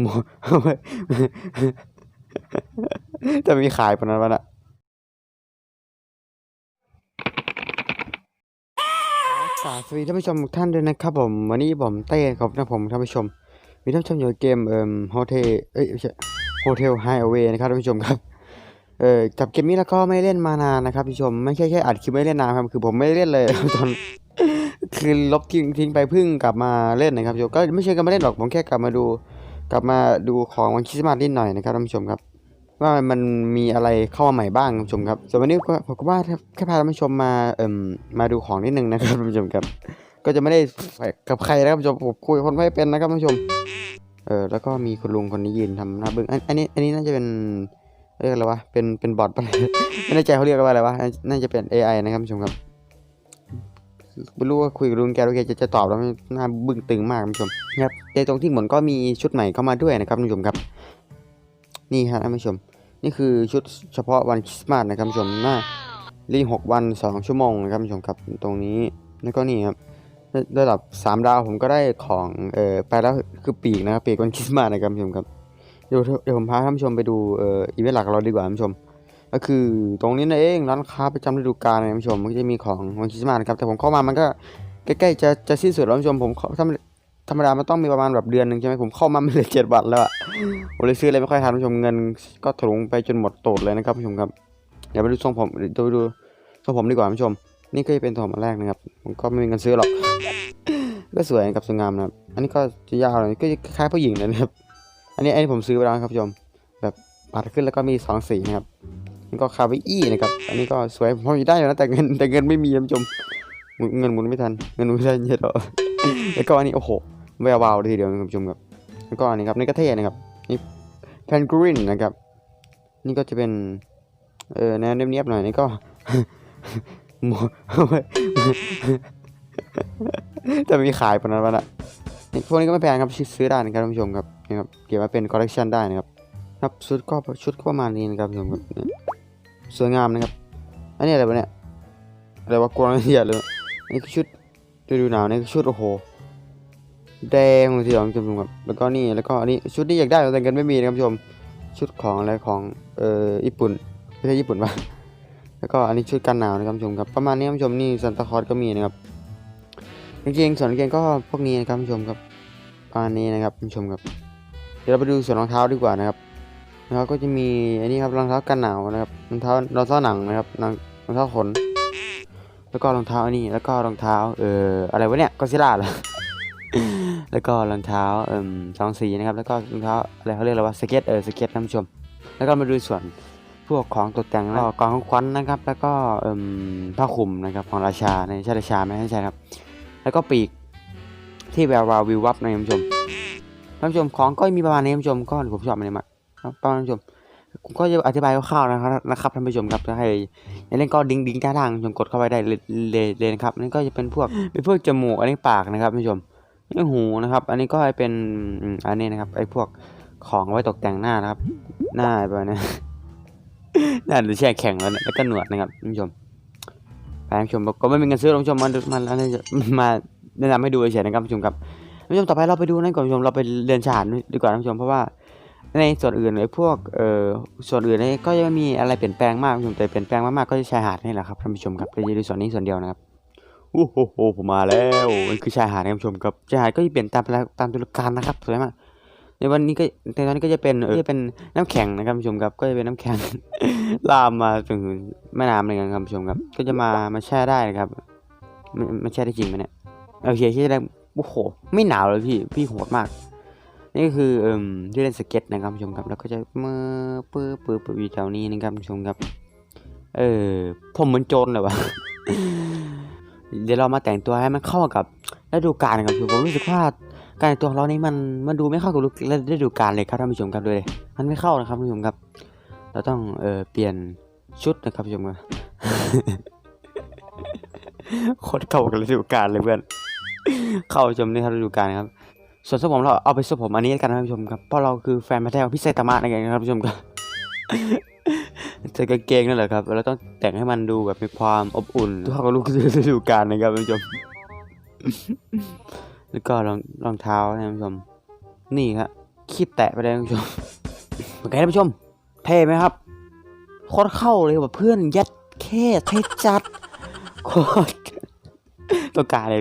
หมอเอาไว้จะมีขายปะนั้นวะน่ะสวัสดีท่านผู้ชมทุกท่านด้วยนะครับผม วันนี้ผมเต้ครับนะผมท่านผู้ชม มีท่านผู้ชมอยู่เกมเอ่อโฮเทลเอ้ยไม่ใช่โฮเทลไฮเวย์นะครับท่านผู้ชมครับเออกับเกมนี้แล้วก็ไม่เล่นมานานนะครับท่านผู้ชมไม่ใช่แค่อัดคลิปไม่เล่นนานครับคือผมไม่เล่นเลยตอน คือลบทิ้งทิ้งไปเพิ่งกลับมาเล่นนะครับท่านผู้ชมก็ไม่ใช่กลับมาเล่นหรอกผมแค่กลับมาดู กลับมาดูของวันคริสต์มาสนิดหน่อยนะครับท่านผู้ชมครับ ว่ามันมีอะไรเข้ามาใหม่บ้างท่านผู้ชมครับส่วนวันนี้ก็ผมก็ว่าแค่พาท่านผู้ชมมาเอ่มมาดูของนิดนึงนะครับท่านผู้ชมครับ ก็จะไม่ได้กับใครนะครับท่านผู้ชมผมคุยกับคนไม่เป็นนะครับท่านผู้ชมเออแล้วก็มีคุณลุงคนนี้ยืนทำหน้าบึ้งอันอันนี้อันนี้น่าจะเป็นเรียกอะไรวะเป็นเป็นบอทปะไม่แน่ใจเขาเรียกว่าอะไรวะน่าจะเป็น AI นะครับท่านผู้ชมครับ ไม่รู้ว่าคุยกับลุงแกลุงแกจะจะตอบแล้วไม่หน้าบึ้งตึงมากท่านผู้ชมครับในตรงที่หมอนก็มีชุดใหม่เข้ามาด้วยนะครับท่านผู้ชมครับ นี่ฮะท่านผู้ชม นี่คือชุดเฉพาะวันคริสต์มาสนะครับท่านผู้ชมหน้ารีหกวันสองชั่วโมงนะครับท่านผู้ชมครับตรงนี้แล้วก็นี่ครับระระดับสามดาวผมก็ได้ของเอ่อไปแล้วคือปีกนะครับปีกวันคริสต์มาสนะครับท่านผู้ชมครับเดี๋ยวเดี๋ยวผมพาท่านผู้ชมไปดูเอ่ออีเวนต์หลักเราดีกว่าท่านผู้ชม ก็คือตรงนี้นั่นเองร้านค้าประจำฤดูกาลนะท่านผู้ชมมันก็จะมีของวันคริสต์มาสนครับแต่ผมเข้ามามันก็ใกล้ๆจะจะสิ้นสุดแล้วท่านผู้ชมผมธรรมธรรมดามันต้องมีประมาณแบบเดือนหนึ่งใช่ไหมผมเข้ามาไม่เหลือเจ็ดวันแล้วอะผมเลยซื้ออะไรไม่ค่อยทันท่านผู้ชมเงิน ก็ถลุงไปจนหมดโตดเลยนะครับท่านผู้ชมครับเดี๋ยวไปดูทรงผมดูดูทรงผมดีกว่าท่านผู้ชม นี่ก็จะเป็นทรงผมแรกนะครับผมก็ไม่มีเงินซื้อหรอกก็สวยกับสวยงามนะครับอันนี้ก็จะยาวหน่อยก็จะคล้ายผู้หญิงนะครับ อันนี้อันนี้ผมซื้อไปแล้วครับท่านผู้ชมแบบปัดขึ้นแล้วก็มีสองสีนะครับ นี่ก็คาวิอี้นะครับ อันนี้ก็สวยผมพอมีได้อยู่นะแต่เงินแต่เงินไม่มีท่านผู้ชมเงินหมุนไม่ทันเงินหมุนไม่ทันเยอะหรอแล้วก็อันนี้โอ้โหแวววาวเลยทีเดียวท่านผู้ชมครับแล้วก็อันนี้ครับนี่ก็เท่นะครับนี่แพนกรินนะครับ นี่ก็จะเป็นเออแนวเนียบๆหน่อยนี่ก็หมวเอาไว้จะมีขายปะนั้นวะน่ะพวกนี้ก็ไม่แพงครับซื้อได้นะครับท่านผู้ชมครับนี่ครับเก็บมาเป็นคอลเลกชันได้นะครับครับชุดก็ชุดก็ประมาณนี้นะครับท่านผู้ชมครับ สวยงามนะครับ อันนี้อะไรวะเนี่ย อะไรวะกวางเหียเลยนี่คือชุดฤดูหนาวนี่คือชุดโอ้โห แดงเลยทีเดียวท่านผู้ชมครับ แล้วก็นี่ แล้วก็อันนี้ชุดที่อยากได้แต่เงินไม่มีนะครับผู้ชม ชุดของอะไรของเอ่อญี่ปุ่นไม่ใช่ญี่ปุ่นปะแล้วก็อันนี้ชุดกันหนาวนะครับผู้ชมครับ ประมาณนี้ผู้ชมนี่ซันตาคอสก็มีนะครับกางเกงส่วนกางเกงก็พวกนี้นะครับผู้ชมครับประมาณนี้นะครับผู้ชมครับ เดี๋ยวเราไปดูส่วนรองเท้าดีกว่านะครับ รองเท้าก็จะมีอันนี้ครับรองเท้ากันหนาวนะครับรองเท้ารองเท้าหนังนะครับรองรองเท้าขน แล้วก็รองเท้าอันนี้แล้วก็รองเท้าเอ่ออะไรวะเนี่ยก็ซิล่าเหรอแล้วก็รองเท้าเอ่มสองสีนะครับแล้วก็รองเท้าอะไรเขาเรียกอะไรว่าสเก็ตเออสเก็ตท่านผู้ชม แล้วก็มาดูส่วนพวกของตกแต่งแล้วกองของขวัญนะครับ แล้วก็เอ่มผ้าคลุมนะครับของราชาในใช่ราชาไมไม่ใช่ครับ แล้วก็ปีกที่แวววาววิววับนะท่านผู้ชมท่านผู้ชมของก็มีประมาณนี้ท่านผู้ชมก็ผมชอบมันมาก ครับประมาณท่านผู้ชมผมก็จะอธิบายคร่าวๆนะครับนะครับท่านผู้ชมครับถ้าใครอยากเล่นก็ดิ้งดิ้งด้านล่างท่านผู้ชมกดเข้าไปได้เลยเลยนะครับนั่ก็จะเป็นพวกเป็นพวกจมูกอันนี้ปากนะครับท่านผู้ชมนี่หูนะครับ อันนี้ก็เป็นอันนี้นะครับไอ้พวกของไว้ตกแต่งหน้านะครับ หน้าแบบนี้หน้าหรือแช่แข็งแล้วเนี่ยแล้วก็หนวดนะครับท่านผู้ชมไปท่านผู้ชมก็ไม่มีเงินซื้อท่านผู้ชมมามาอะไรมาแนะนำให้ดูเฉยๆนะครับท่านผู้ชมครับท่านผู้ชมต่อไปเราไปดูนั่นก่อนท่านผู้ชมเราไปเรียนฉานดีกว่าท่านผู้ชมเพราะว่า ในส่วนอื่นไอ้พวกเอ่อส่วนอื่นนี่ก็ยังไม่มีอะไรเปลี่ยนแปลงมากท่านผู้ชมแต่เปลี่ยนแปลงมากๆก็จะชายหาดนี่แหละครับท่านผู้ชมครับก็จะดูส่วนนี้ส่วนเดียวนะครับโอ้โหผมมาแล้วมันคือชายหาดนะครับผู้ชมครับชายหาดก็จะเปลี่ยนตามตามฤดูกาลนะครับสวยมากในวันนี้ก็ในตอนนี้ก็จะเป็นเออจะเป็นน้ำแข็งนะครับผู้ชมครับก็จะเป็นน้ำแข็งลามมาถึงแม่น้ำเลยนะครับผู้ชมครับ ก็จะมามาแช่ได้นะครับมันมันแช่ได้จริงไหมเนี่ยโอเคแช่ได้โอ้โหไม่หนาวเลยพี่พี่โหดมาก นี่คือเอ่มที่เล่นสเก็ตนะครับผู้ชมครับแล้วก็จะมือปื้อปื้อปื้ออยู่แถวนี้นะครับผู้ชมครับ เออผมเหมือนโจรเลยวะเดี๋ยวเรามาแต่งตัวให้มันเข้ากับฤดูกาลนะครับผมรู้สึกว่าการแต่งตัวของเรานี่มันมันดูไม่เข้ากับฤดูกาลเลยครับท่านผู้ชมครับเลยมันไม่เข้านะครับท่านผู้ชมครับ เราต้องเออเปลี่ยนชุดนะครับผู้ชมครับโคตรเข้ากับฤดูกาลเลยเพื่อนเข้าชมนี่ครับฤดูกาลครับ ส่วนสมผมเราเอาไปสผมอันนี้กันนะท่านผู้ชมครับเพราะเราคือแฟนพันธุ์แท้ของพี่ไซตามะนั่นเองครับท่านผู้ชมครับใส่กางเกงนั่นแหละครับเราต้องแต่งให้มันดูแบบมีความอบอุ่นทุกคนก็รู้ฤดูกาลนะครับท่านผู้ชม แล้วก็รองรองเท้านะท่านผู้ชม นี่ครับคีบแตะไปเลยท่านผู้ชมโอเคท่านผู้ชม เท่ไหมครับโคตรเข้าเลยว่ะเพื่อนยัดแค่เท่จัดโคตรต้องการอะไร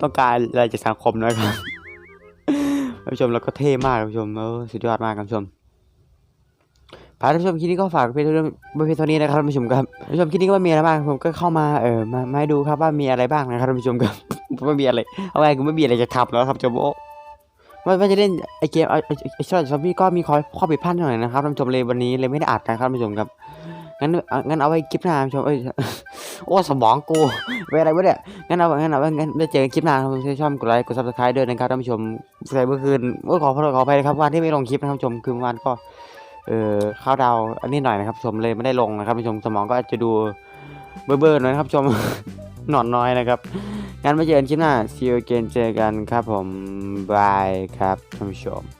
ต้องการอะไรจากสังคมนะครับานผู้ชมแล้วก็เท่มากท่านผู้ชมเออสุดยอดมากท่านผู้ชมพาท่านผู้ชมคลิปนี้ก็ฝากเพียงเท่านี้เพียงเท่านี้นะครับท่านผู้ชมครับท่านผู้ชมคลิปนี้ก็ไม่มีอะไรมากผมก็เข้ามาเออมาให้ดูครับว่ามีอะไรบ้างนะครับท่านผู้ชมครับไม่มีอะไรเอาไงกูไม่มีอะไรจะทำแล้วครับจมโอว่าว่จะเล่นไอเกมไอไอ้ไอชอตซอมบี้ก็มีข้อข้อผิดพลาดหน่อยนะครับท่านผู้ชมเลยวันนี้เลยไม่ได้อัดนะครับท่านผู้ชมครับงั้นงั้นเอาไว้คลิปหน้าท่านผู้ชมเอ้ย โอ้สมองกูเป็นอะไรวะเนี่ยงั้นเอางั้นเอางั้นได้เจอกันคลิปหน้าครับผมชอบกดไลค์กดซับสไครต์ด้วยนะครับท่านผู้ชมใส่เมื่อคืนโอ้ขอขอขออภัยนะครับวันที่ไม่ลงคลิปนะครับท่านผู้ชมคือเมื่อวานก็เออข้าวดาวอันนี้หน่อยนะครับชมเลยไม่ได้ลงนะครับท่านผู้ชมสมองก็อาจจะดูเบอร์เบอร์หน่อยนะครับชมหนอนน้อยนะครับงั้นมาเจอกันคลิปหน้า see you again เจอกันครับผมบายครับท่านผู้ชม